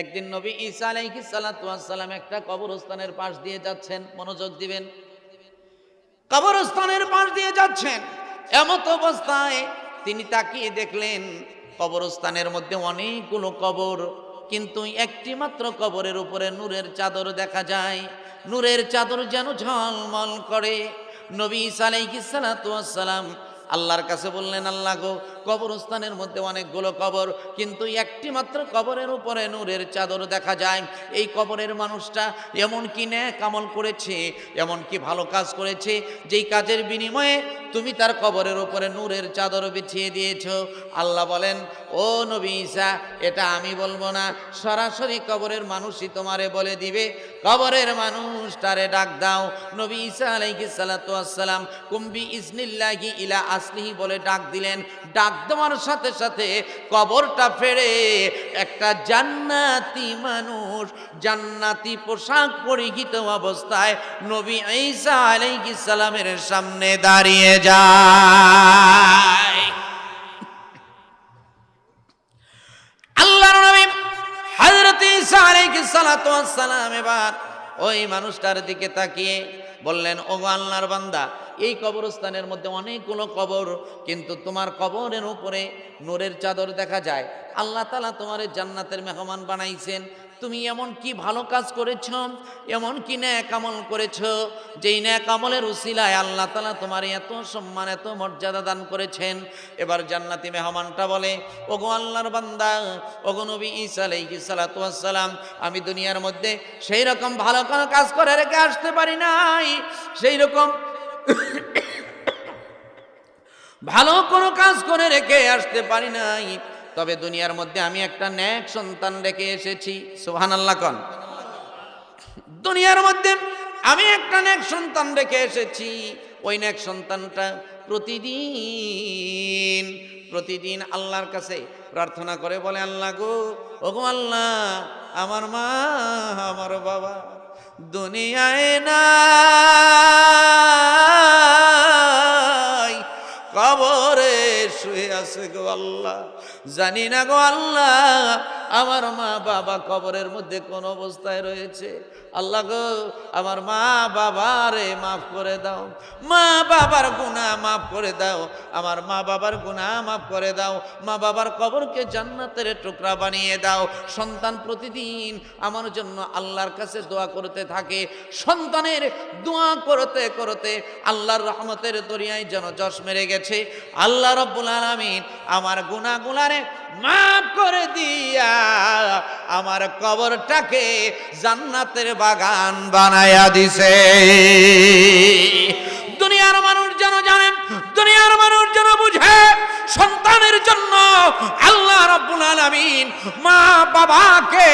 একদিন নবী ঈসা আলাইহিস সালাম একটা কবরস্থানের পাশ দিয়ে যাচ্ছেন, মনোযোগ দিবেন। কবরস্থানের পাশ দিয়ে যাচ্ছেন, এমত অবস্থায় তিনি তাকিয়ে দেখলেন, কবরস্থানের মধ্যে অনেকগুলো কবর, কিন্তু একটি মাত্র কবরের উপরে নূরের চাদর দেখা যায়। নূরের চাদর যেন ঝলমল করে। নবী সালাইসালাম আল্লাহর কাছে বললেন, আল্লাহ গো, কবরস্থানের মধ্যে অনেকগুলো কবর, কিন্তু একটি মাত্র কবরের উপরে নূরের চাদর দেখা যায়। এই কবরের মানুষটা এমন কি ন্যাক আমল করেছে এমন কি ভালো কাজ করেছে, যেই কাজের বিনিময়ে তুমি তার কবরের উপরে নূরের চাদর বিছিয়ে দিয়েছ। আল্লাহ বলেন, ও নবী ঈসা, এটা আমি বলব না, সরাসরি কবরের মানুষই তোমারে বলে দিবে। কবরের মানুষটারে ডাক দাও। নবী ঈসা আলাইহিস সালাতু ওয়াসসালাম কুম্বি ইসনিল্লাহি ইলা আসলিহি বলে ডাক দিলেন। ডাক দেওয়ার সাথে সাথে কবরটা ফেড়ে একটা জান্নাতি মানুষ, জান্নাতি পোশাক পরিহিত অবস্থায় নবী ঈসা আলাইহিস সালামের সামনে দাঁড়িয়ে যায়। আল্লাহর নবী হযরত ঈসা আলাইহিস সালাতু ওয়াস সালাম এবার ওই মানুষটার দিকে তাকিয়ে বললেন ও আল্লাহর বান্দা এই কবরস্থানের মধ্যে অনেকগুলো কবর, কিন্তু তোমার কবরের উপরে নূরের চাদর দেখা যায়। আল্লাহ তালা তোমার জান্নাতের মেহমান বানাইছেন। তুমি এমন কি ভালো কাজ করেছ? এমন কি ন্যাক আমল করেছ? যেই ন্যাক আমলের উসিলায় আল্লাহ তালা তোমার এত সম্মান, এত মর্যাদা দান করেছেন। এবার জান্নাতি মেহমানটা বলে, ওগো আল্লাহর বান্দা, ওগো নবী ঈসা আলাইহিস সালাতু ওয়াস সালাম, আমি দুনিয়ার মধ্যে সেই রকম ভালো কোনো কাজ করে রেখে আসতে পারি নাই। সেই রকম ভালো কোনো কাজ করে রেখে আসতে পারি নাই। তবে দুনিয়ার মধ্যে আমি একটা ন্যাক সন্তান রেখে এসেছি। সোহান আল্লাহ কন। দুনিয়ার মধ্যে আমি একটা ন্যাক সন্তান রেখে এসেছি। ওই ন্যাক সন্তানটা প্রতিদিন প্রতিদিন আল্লাহর কাছে প্রার্থনা করে বলে, আল্লাহ গো, ওগো আল্লাহ, আমার মা, আমার বাবা দুনিয়ায় নাই। কবরে শুয়ে আছে গো আল্লাহ। জানি না গো আল্লাহ আমার মা বাবা কবরের মধ্যে কোন অবস্থায় রয়েছে? আল্লাহ গো, আমার মা বাবারে মাফ করে দাও। মা বাবার গুনাহ মাফ করে দাও। আমার মা বাবার গুনাহ মাফ করে দাও। মা বাবার কবরকে জান্নাতের টুকরা বানিয়ে দাও। সন্তান প্রতিদিন আমার জন্য আল্লাহর কাছে দোয়া করতে থাকে। সন্তানের দোয়া করতে করতে আল্লাহর রহমতের দরিয়ায় যেন যশ মেরে গেছে। আল্লাহ রব্বুল আলামিন আমার গুনাহগুলারে মাফ করে দিয়া আমার কবরটাকে জান্নাতের বাগান বানায়া দিছে। দুনিয়ার মানুষ যেন জানেন দুনিয়ার মানুষ যেন বুঝে, সন্তানের জন্য আলামিন মা বাবাকে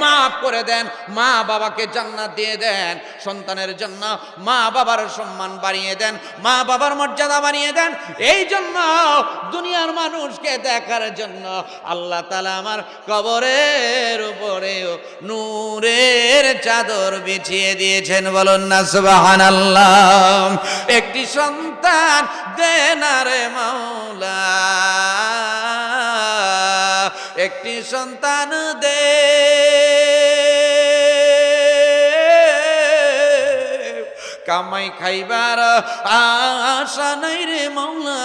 মাফ করে দেন, মা বাবাকে জান্নাত দিয়ে দেন, সন্তানের জন্য মা বাবার সম্মান বাড়িয়ে দেন, মা বাবার মর্যাদা বাড়িয়ে দেন। এই জন্য দুনিয়ার মানুষকে দেখার জন্য আল্লাহ তালা আমার কবরের উপরেও নূরের চাদর বিছিয়ে দিয়েছেন। বলুন না, সুবহানাল্লাহ। একটি সন্তান দেন রে মাওলা। একটি সন্তান দে। কামাই খাইবার আশা নাই রে মাওলা,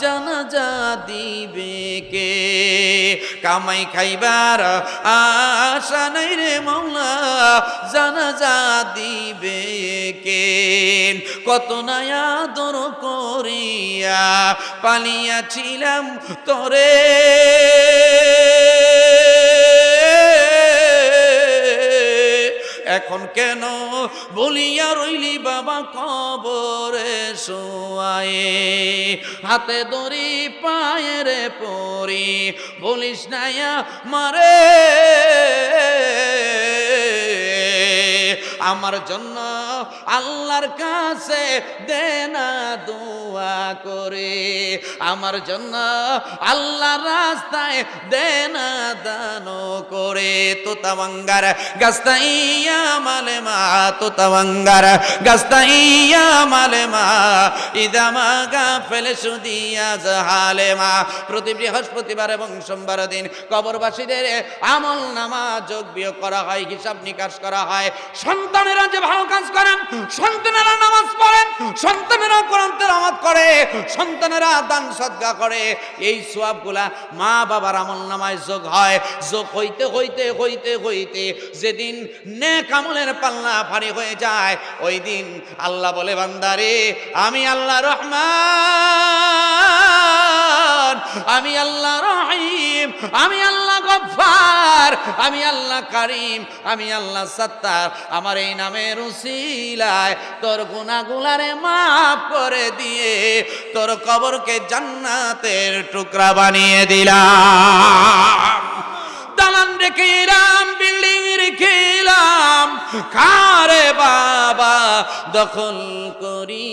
জানাজা দিবে কে? কামাই খাইবার আশা নাই রে মাওলা, জানাজা দিবে কে? কত নয়া দর করিয়া পালিয়াছিলাম তোরে। এখন কেন বলিয়া রইলি বাবা কবরে শোয়ায়ে? হাতে দড়ি পায়ের পরি, বলিস নাইয়া মারে। আমার জন্য আল্লাহর কাছে দেনা দোয়া করে। আমার জন্য আল্লাহর রাস্তায় দেনা দান করে। তোতাবাঙ্গার গাস্তাইয়া মালেমা তোতাবাঙ্গার গাস্তাইয়া মালেমা ইদামা গা ফেলে সুদিয়া জাহালেমা প্রতি বৃহস্পতিবার এবং সোমবার দিন কবরবাসীদের আমল নামা যোগ বিয়োগ করা হয়, হিসাব নিকাশ করা হয়। সন্তানেরা যে ভালো কাজ করেন সন্তানেরা নামাজ পড়েন সন্তানেরা কোরআন তেলাওয়াত করে, সন্তানেরা দান সদকা করে। এই সোয়াবগুলা মা বাবার আমল নামায় যোগ হয়। যোগ হইতে হইতে হইতে হইতে যেদিন নেক আমলের পাল্লা ভারী হয়ে যায়, ওই দিন আল্লাহ বলে, বান্দারে, আমি আল্লাহ রহমান। আমি আল্লাহ রহিম, আমি আল্লাহ গফার আমি আল্লাহ কারিম, আমি আল্লাহ সত্তার। আমার এই নামের উসিলায় তোর গুনাগুলারে মাফ করে দিয়ে তোর কবরকে জান্নাতের টুকরা বানিয়ে দিলাম। দালান রেখে রাম বিল্ডিং রেখেলাম কারে বাবা দখল করি।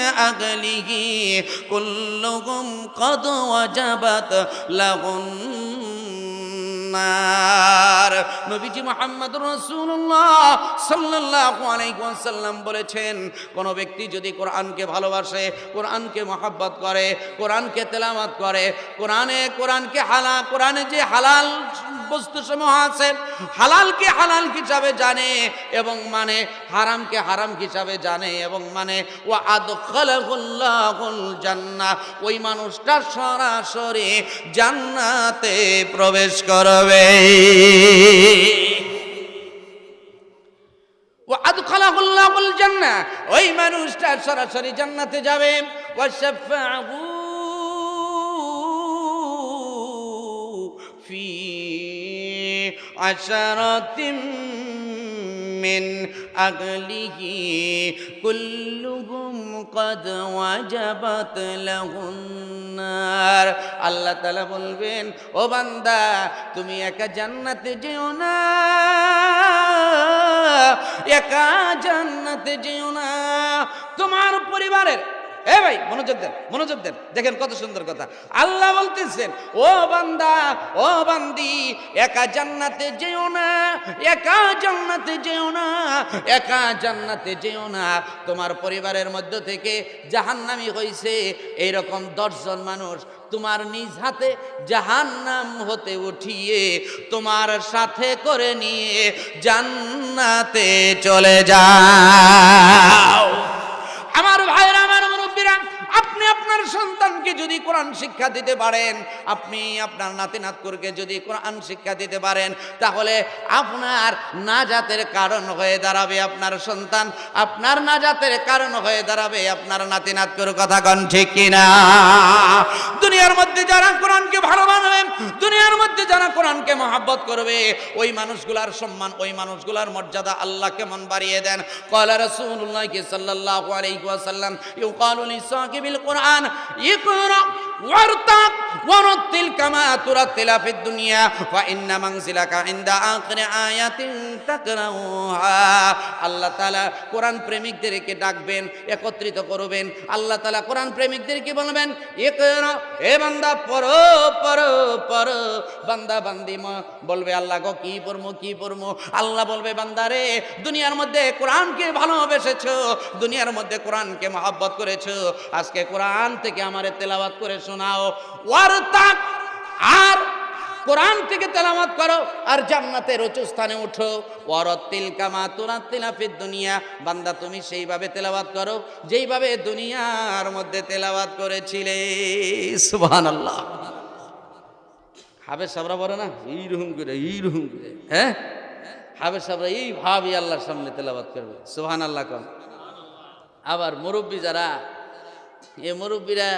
من كلهم قد وجبت لهم নার নবীজি মোহাম্মদ রাসূলুল্লাহ সাল্লাল্লাহু আলাইহি ওয়াসাল্লাম বলেছেন, কোন ব্যক্তি যদি কোরআনকে ভালোবাসে, কোরআনকে মহাব্বত করে, কোরআনকে তেলাওয়াত করে, কোরআনে, কোরআনকে হালা, কোরআনে যে হালাল বস্তু সমূহ আছে, হালালকে হালাল হিসাবে জানে এবং মানে হারামকে হারাম হিসাবে জানে এবং মানে ও জান্নাহ। ওই মানুষটা সরাসরি জান্নাতে প্রবেশ করবে ও আদখালাহুল্লাহুল জান্নাহ ওই মানুষটা সরাসরি জান্নাতে যাবে ওয়া শাফাহু في عشرة من أهله كلهم قد وجبت له নার আল্লাহ তালা বলবেন, ও বান্দা, তুমি একা জান্নাতে যেও না। একা জান্নাতে যেও না। তোমার পরিবারের এ ভাই, মনোযোগ দেন মনোযোগ দেন। দেখেন কত সুন্দর কথা। আল্লাহ বলতেছেন, ও বান্দা, ও বান্দি, একা জান্নাতে যেও না, একা জান্নাতে যেও না, একা জান্নাতে যেও না। তোমার পরিবারের মধ্য থেকে জাহান্নামি হইছে, এইরকম দশজন মানুষ তোমার নিজ হাতে জাহান্নাম হতে উঠিয়ে, তোমার সাথে করে নিয়ে জান্নাতে চলে যাও। আমার ভাইরা আমার মুরব্বীরা আপনি আপনার সন্তানকে যদি কোরআন শিক্ষা দিতে পারেন, আপনি আপনার নাতি নাতকুরকে যদি কোরআন শিক্ষা দিতে পারেন, তাহলে আপনার নাজাতের কারণ হয়ে দাঁড়াবে আপনার সন্তান। আপনার নাজাতের কারণ হয়ে দাঁড়াবে আপনার নাতি নাতকুর, কথা কন ঠিক কিনা? দুনিয়ার মধ্যে যারা কোরআনকে ভালো মানবে দুনিয়ার মধ্যে যারা কোরআনকে মহাব্বত করবে, ওই মানুষগুলার সম্মান, ওই মানুষগুলার মর্যাদা আল্লাহ কেমন বাড়িয়ে দেন? কলা রাসূলুল্লাহ সাল্লাল্লাহু আলাইহি ওয়াসাল্লাম ইউকালু লিসাকিবিল কোরআন ইকরা ওয়ারতাক ওয়ারাত্তিল কামা তুরাত্তিলা ফিদ দুনিয়া ফা ইন্না মানজিলাকা ইনদা আখিরি আয়াতিন তাকরাউহা। আল্লাহ তাআলা কোরআন প্রেমিকদেরকে ডাকবেন, একত্রিত করবেন। আল্লাহ তাআলা কোরআন প্রেমিকদেরকে বলবেন, ইকরা এ বান্দা, পড়ো পড়ো পড়ো। বান্দা বান্দি বলবে, আল্লাহ গো, কি পড়মু কি পড়মু? আল্লাহ বলবে বান্দারে দুনিয়ার মধ্যে কোরআনকে ভালোবেসেছো, দুনিয়ার মধ্যে কোরআনকে মহাব্বত করেছ। আজকে কোরআন থেকে আমারে তেলাওয়াত করে শোনাও। ওয়ারতাক, আর কোরআন থেকে তেলাওয়াত করো, আর জান্নাতের উঁচু স্থানে উঠো। ওয়ারাত্তিল কামা তুরাত্তিলা ফিদ দুনিয়া। বান্দা, তুমি সেইভাবে তেলাওয়াত করো যেইভাবে দুনিয়ার মধ্যে তেলাওয়াত করেছিলে। সুবহানাল্লাহ। হাবের সাবরা বলে না? এইরকম করে এইরকম করে। হ্যাঁ? হাবের সাবরা এই ভাবই আল্লাহর সামনে তেলাবাত করবে। সুহান আল্লাহ কন আবার মুরব্বী যারা, এ মুরব্বীরা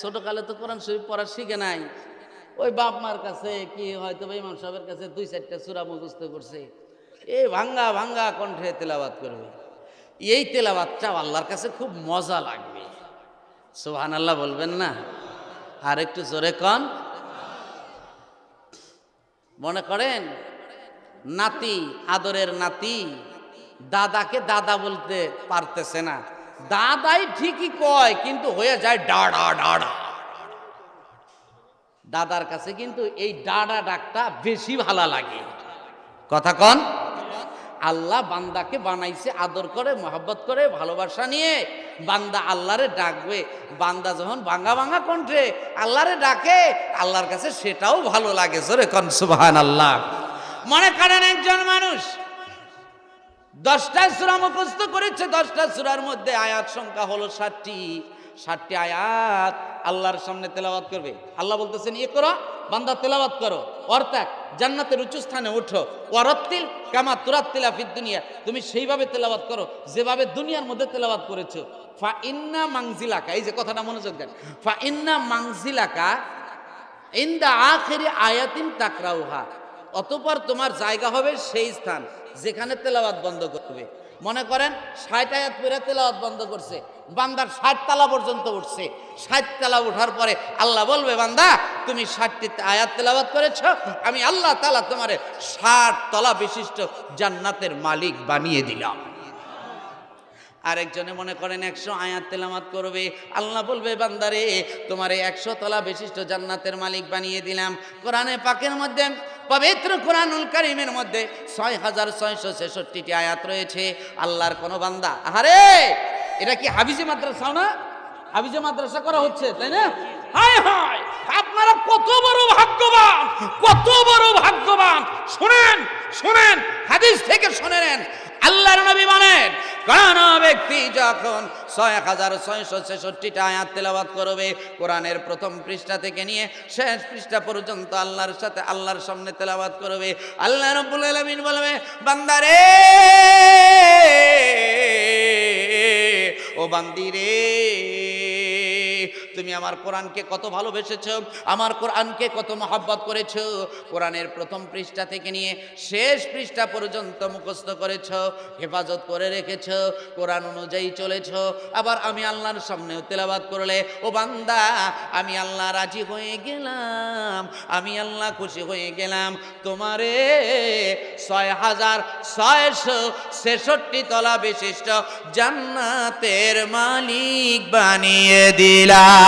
ছোটকালে তো কোরআন শরীফ পড়া শিখে নাই। ওই বাপ মার কাছে কি হয়তো বা ইমাম সাহেবের কাছে দুই চারটা সুরা মুখস্থ করছে। এই ভাঙ্গা ভাঙ্গা কণ্ঠে তেলাবাত করবে। এই তেলাবাতটা আল্লাহর কাছে খুব মজা লাগবে। সোহান আল্লাহ বলবেন না? আর একটু জোরে কন। মনে করেন? নাতি, আদরের নাতি, দাদাকে দাদা বলতে পারতেছে না। দাদাই ঠিকই কয়, কিন্তু হয়ে যায় ডাডা ডাডা দাদার কাছে কিন্তু এই ডাডা ডাকটা বেশি ভালো লাগে। কথা কন। আল্লাহ বান্দাকে বানাইছে, আদর করে, মহব্বত করে, ভালোবাসা নিয়ে। বান্দা আল্লাহরে ডাকবে, বান্দা যখন ভাঙা ভাঙা কণ্ঠে আল্লাহরে ডাকে, আল্লাহর কাছে সেটাও ভালো লাগে। জোরে কন সুবহান আল্লাহ মনে করেন একজন মানুষ দশটা সুরা মুখস্থ করেছে দশটা সুরার মধ্যে আয়াত সংখ্যা হলো ষাটটি। ষাটটি আয়াত আল্লাহর সামনে তেলাওয়াত করবে। আল্লাহ বলতেছেন ইয়ে করো, বান্দা তেলাওয়াত করো। অর্থাৎ জান্নাতের উঁচু স্থানে উঠো। ওয়ারত্তিল কামা তুরাত্তিলা ফিদ দুনিয়া। তুমি সেইভাবে তেলাওয়াত করো যেভাবে দুনিয়ার মধ্যে তেলাওয়াত করেছ। ফা ইন্না মাংজিলাকা। এই যে কথাটা মনোযোগ দেন। ফা ইন্না মাংজিলাকা ইন্দা আখেরি আয়াতিন তাকরাউহা। অতপর তোমার জায়গা হবে সেই স্থান। যেখানে তেলাওয়াত বন্ধ করবে। মনে করেন, ষাট আয়াত পেরে তেলাওয়াত বন্ধ করছে, বান্দার ষাট তালা পর্যন্ত উঠছে। ষাট তালা ওঠার পরে আল্লাহ বলবে, বান্দা, তুমি ষাটটি আয়াত তেলাওয়াত করেছ, আমি আল্লাহ তালা তোমারে ষাট তলা বিশিষ্ট জান্নাতের মালিক বানিয়ে দিলাম। আরেকজনে মনে করেন, একশো আয়াত তেলামাত করবে। আল্লাহ বলবে, বান্দারে, তোমার একশো তলা বিশিষ্ট জান্নাতের মালিক বানিয়ে দিলাম। কোরআনে পাকের মধ্যে পবিত্র কোরআনুল করিমের মধ্যে ছয় হাজার ছয়শো ছেষট্টিটি আয়াত রয়েছে। আল্লাহর কোনো বান্দা। আরে এটা কি হাবিজে মাদ্রাসা না? হাবিজে মাদ্রাসা করা হচ্ছে, তাই না? হায় হায়! আপনারা কত বড় ভাগ্যবান, কত বড় ভাগ্যবান। শুনেন শুনেন, হাদিস থেকে শুনে নেন। আল্লাহর নবী বলেন, কোন ব্যক্তি যখন ছয় হাজার ছয়শো ছেষট্টিটা আয়াত তেলাবাদ করবে, কোরআনের প্রথম পৃষ্ঠা থেকে নিয়ে শেষ পৃষ্ঠা পর্যন্ত আল্লাহর সাথে আল্লাহর সামনে তেলাবাদ করবে, আল্লাহ রব্বুল আলামিন বলবে, বান্দারে, ও বান্দিরে তুমি আমার কোরআনকে কত ভালোবেসেছ, আমার কোরআনকে কত মহাব্বত করেছ, কোরআনের প্রথম পৃষ্ঠা থেকে নিয়ে শেষ পৃষ্ঠা পর্যন্ত মুখস্থ করেছ, হেফাজত করে রেখেছ, কোরআন অনুযায়ী চলেছ, আবার আমি আল্লাহর সামনেও তেলাবাদ করলে, ও বান্দা, আমি আল্লাহ রাজি হয়ে গেলাম, আমি আল্লাহ খুশি হয়ে গেলাম, তোমারে ছয় হাজার ছয়শো ছেষট্টি তলা বিশিষ্ট জান্নাতের মালিক বানিয়ে দিলাম।